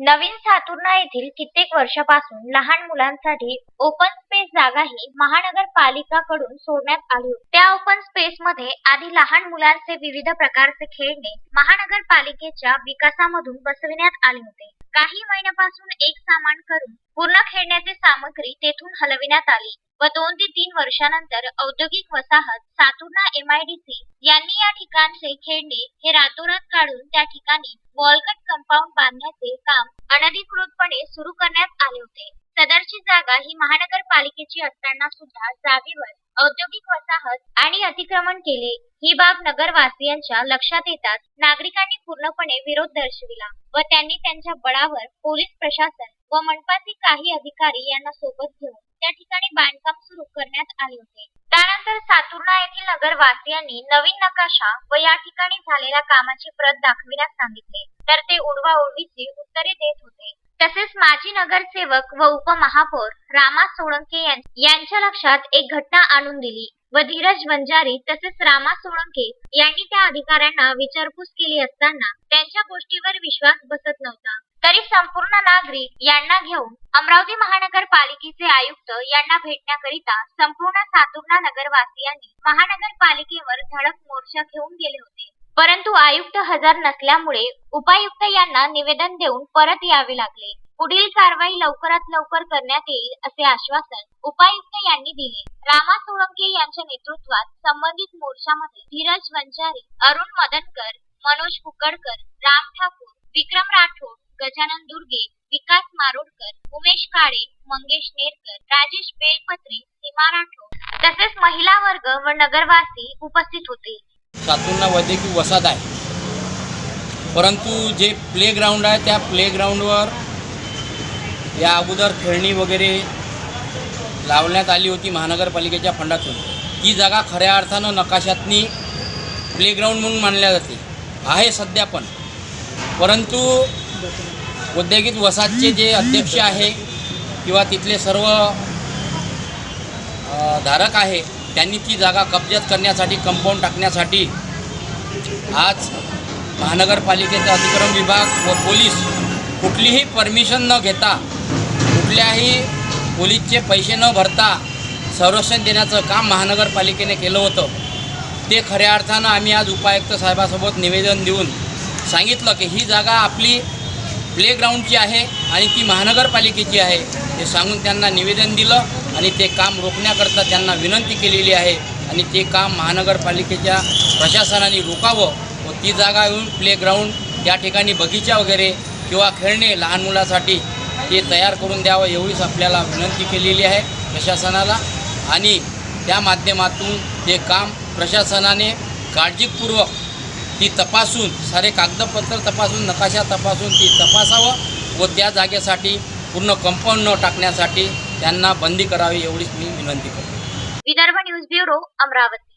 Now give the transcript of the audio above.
नवीन सातुर्णा येथील कित्येक वर्षापासून लहान मुलांसाठी ओपन स्पेस जागाही महानगरपालिकाकडून सोडण्यात आली होती. त्या ओपन स्पेस मध्ये आधी लहान मुलांचे विविध प्रकारचे खेळणे महानगरपालिकेच्या विकासामधून बसविण्यात आले होते. काही महिन्यापासून एक सामान करून पूर्ण खेळण्याची सामग्री तेथून हलविण्यात आली. व दोन ते तीन वर्षानंतर औद्योगिक वसाहत सातुर्णा एमआयडीसी यांनी या ठिकाणचे खेळणे हे रातोरात काढून त्या ठिकाणी वॉलकट कंपाऊंड बांधण्याचे काम अनधिकृतपणे सुरू करण्यात आले होते. सदरची जागा ही महानगरपालिकेची असताना सुद्धा जागेवर औद्योगिक वसाहत आणि अतिक्रमण केले. ही बाब नगरवासियांच्या लक्षात येताच नागरिकांनी पूर्णपणे विरोध दर्शविला व त्यांनी त्यांच्या बळावर पोलीस प्रशासन व मनपाचे काही अधिकारी यांना सोबत घेऊन त्या ठिकाणी बांधकाम सुरू करण्यात आले होते. त्यानंतर सातुर्णा येथील नगरवासियांनी नवीन नकाशा व या ठिकाणी झालेल्या कामाची प्रत दाखविण्यास सांगितले. तर ते उडवाउडवीची उत्तरे देत होते. तसेच माजी नगरसेवक व उपमहापौर रामा सोळंके यांच्या लक्षात एक घटना आणून दिली. व धीरज बंजारी तसेच रामा सोळंके यांनी त्या अधिकाऱ्यांना विचारपूस केली असताना त्यांच्या गोष्टीवर विश्वास बसत नव्हता. तरी संपूर्ण नागरिक यांना घेऊन अमरावती महानगरपालिकेचे आयुक्त यांना भेटण्याकरिता संपूर्ण सातुर्णा नगरवासियांनी महानगरपालिकेवर धडक मोर्चा घेऊन गेले होते. परंतु आयुक्त हजर नसल्यामुळे उपायुक्त यांना निवेदन देऊन परत यावे लागले. पुढील कारवाई लवकरात लवकर करण्यात येईल असे आश्वासन उपायुक्त यांनी दिले. रामा सोळंके यांच्या नेतृत्वात संबंधित मोर्चामध्ये धीरज वंजारी अरुण मदनकर मनोज कुकडकर राम ठाकूर विक्रम राठोड गजानन दुर्गे विकास मारोडकर उमेश काळे मंगेश नेरकर राजेश बेलपत्रे सीमा राठोड तसेच महिला वर्ग व नगरवासी उपस्थित होते. सातूंना वैद्यकीय वसाहत आहे. परंतु जे प्ले ग्राउंड आहे त्या प्ले या अगोदर खेळणी वगैरे लावण्यात आली होती महानगरपालिकेच्या फंडातून. ती जागा खऱ्या अर्थानं नकाशातनी प्लेग्राऊंड म्हणून मानल्या जाते. आहे सध्या पण. परंतु औद्योगिक वसाहतचे जे अध्यक्ष आहे किंवा तिथले सर्व धारक आहे त्यांनी ती जागा कब्जात करण्यासाठी कंपाऊंड टाकण्यासाठी आज महानगरपालिकेचा अतिक्रम विभाग व पोलीस कुठलीही परमिशन न घेता कुठल्याही पोलीसचे पैसे न भरता संरक्षण देण्याचं काम महानगरपालिकेने केलं होतं. ते खऱ्या अर्थानं आम्ही आज उपायुक्त साहेबासोबत निवेदन देऊन सांगितलं की ही जागा आपली प्लेग्राऊंडची आहे आणि ती महानगरपालिकेची आहे. हे सांगून त्यांना निवेदन दिलं आणि ते काम रोखण्याकरता त्यांना विनंती केलेली आहे आणि ते काम महानगरपालिकेच्या प्रशासनाने रोखावं व ती जागा येऊन प्लेग्राऊंड त्या ठिकाणी बगीचा वगैरे किंवा खेळणे लहान मुलासाठी ते तयार करून द्यावं एवढीच आपल्याला विनंती केलेली आहे प्रशासनाला. आणि त्या माध्यमातून ते काम प्रशासनाने काळजीपूर्वक ती तपासून सारे कागदपत्र तपासून नकाशा तपासून ती तपासावं व त्या जागेसाठी पूर्ण कंपाऊंड न टाकण्यासाठी त्यांना बंदी करावी एवढीच मी विनंती करतो. Vidarbha news bureau Amravati.